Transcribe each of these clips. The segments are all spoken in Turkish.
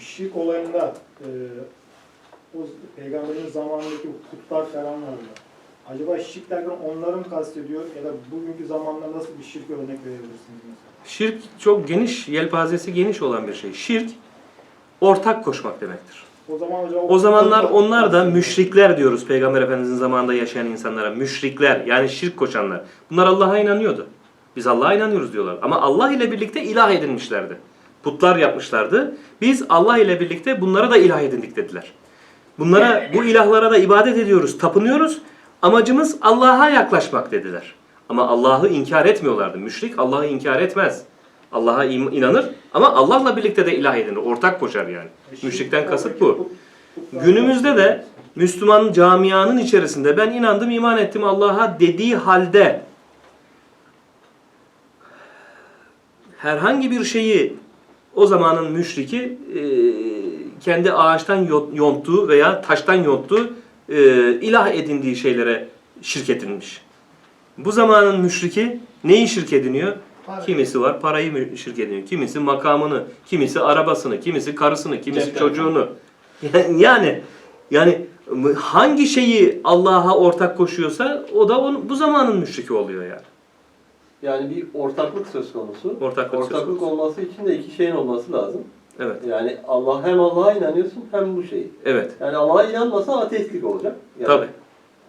Şirk olayında e, o peygamberin zamanındaki putlar falan vardı. Acaba şirk derken onları mı kastediyor ya da bugünkü zamanda nasıl bir şirk örnek verebilirsiniz mesela? Şirk çok geniş, yelpazesi geniş olan bir şey. Şirk ortak koşmak demektir. O zaman hocam O zamanlar onlar da müşrikler diyoruz Peygamber Efendimizin zamanında yaşayan insanlara. Müşrikler yani şirk koşanlar. Bunlar Allah'a inanıyordu. Biz Allah'a inanıyoruz diyorlar. Ama Allah ile birlikte ilah edinmişlerdi. Putlar yapmışlardı. Biz Allah ile birlikte bunlara da ilah edindik dediler. Bunlara, bu ilahlara da ibadet ediyoruz, tapınıyoruz. Amacımız Allah'a yaklaşmak dediler. Ama Allah'ı inkar etmiyorlardı. Müşrik Allah'ı inkar etmez. Allah'a inanır ama Allah'la birlikte de ilah edinir. Ortak koşar yani. Müşrikten kasıt bu. Günümüzde de Müslüman camianın içerisinde ben inandım, iman ettim Allah'a dediği halde herhangi bir şeyi o zamanın müşriki e, kendi ağaçtan yo- yonttuğu veya taştan yonttuğu e, ilah edindiği şeylere şirk edilmiş. Bu zamanın müşriki neyi şirk ediniyor? Kimisi var parayı şirk ediyor, kimisi makamını, kimisi arabasını, kimisi karısını, kimisi Cepten. çocuğunu. Yani yani hangi şeyi Allah'a ortak koşuyorsa o da onun, bu zamanın müşriki oluyor yani. Yani bir ortaklık söz konusu. Ortaklık söz Ortaklık konusu. olması için de iki şeyin olması lazım. Evet. Yani Allah hem Allah'a inanıyorsun hem bu şeyi. Evet. Yani Allah'a inanmasa ateistlik olacak. Yani. Tabii.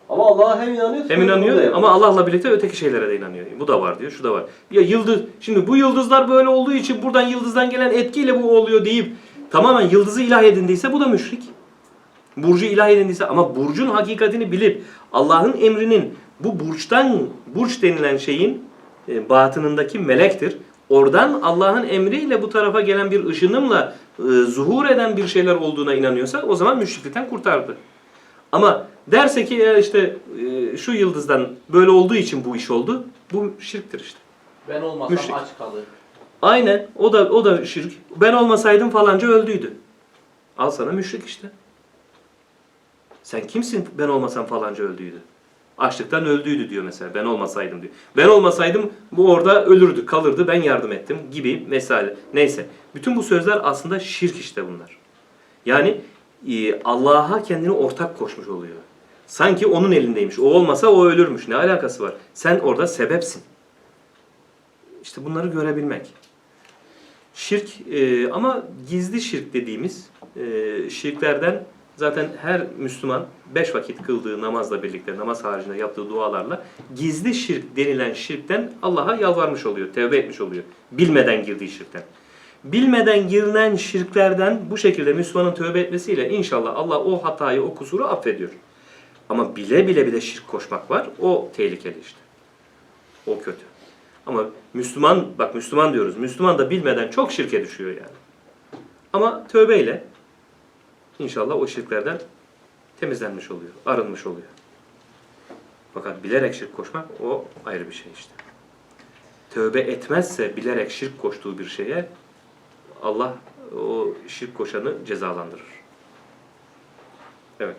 Ama Allah'a hem inanıyorsun Hem inanıyor ama Allah'la birlikte öteki şeylere de inanıyor. Bu da var diyor, şu da var. Ya yıldız, şimdi bu yıldızlar böyle olduğu için buradan yıldızdan gelen etkiyle bu oluyor deyip tamamen yıldızı ilah edindiyse bu da müşrik. Burcu ilah edindiyse ama burcun hakikatini bilip Allah'ın emrinin bu burçtan, burç denilen şeyin e, batınındaki melektir. Oradan Allah'ın emriyle bu tarafa gelen bir ışınımla e, zuhur eden bir şeyler olduğuna inanıyorsa o zaman müşriklikten kurtardı. Ama derse ki ya işte e, şu yıldızdan böyle olduğu için bu iş oldu. Bu şirktir işte. Ben olmasam Müşrik. aç kalır. Aynen o da o da şirk. Ben olmasaydım falanca öldüydü. Al sana müşrik işte. Sen kimsin ben olmasam falanca öldüydü. Açlıktan öldüydü diyor mesela ben olmasaydım diyor. Ben olmasaydım bu orada ölürdü kalırdı ben yardım ettim gibi mesela. Neyse bütün bu sözler aslında şirk işte bunlar. Yani e, Allah'a kendini ortak koşmuş oluyor. Sanki onun elindeymiş. O olmasa o ölürmüş. Ne alakası var? Sen orada sebepsin. İşte bunları görebilmek. Şirk e, ama gizli şirk dediğimiz e, şirklerden zaten her Müslüman beş vakit kıldığı namazla birlikte namaz haricinde yaptığı dualarla gizli şirk denilen şirkten Allah'a yalvarmış oluyor, tevbe etmiş oluyor. Bilmeden girdiği şirkten. Bilmeden girilen şirklerden bu şekilde Müslümanın tövbe etmesiyle inşallah Allah o hatayı, o kusuru affediyor. Ama bile bile bir de şirk koşmak var. O tehlikeli işte. O kötü. Ama Müslüman, bak Müslüman diyoruz. Müslüman da bilmeden çok şirke düşüyor yani. Ama tövbeyle inşallah o şirklerden temizlenmiş oluyor, arınmış oluyor. Fakat bilerek şirk koşmak o ayrı bir şey işte. Tövbe etmezse bilerek şirk koştuğu bir şeye Allah o şirk koşanı cezalandırır. Evet.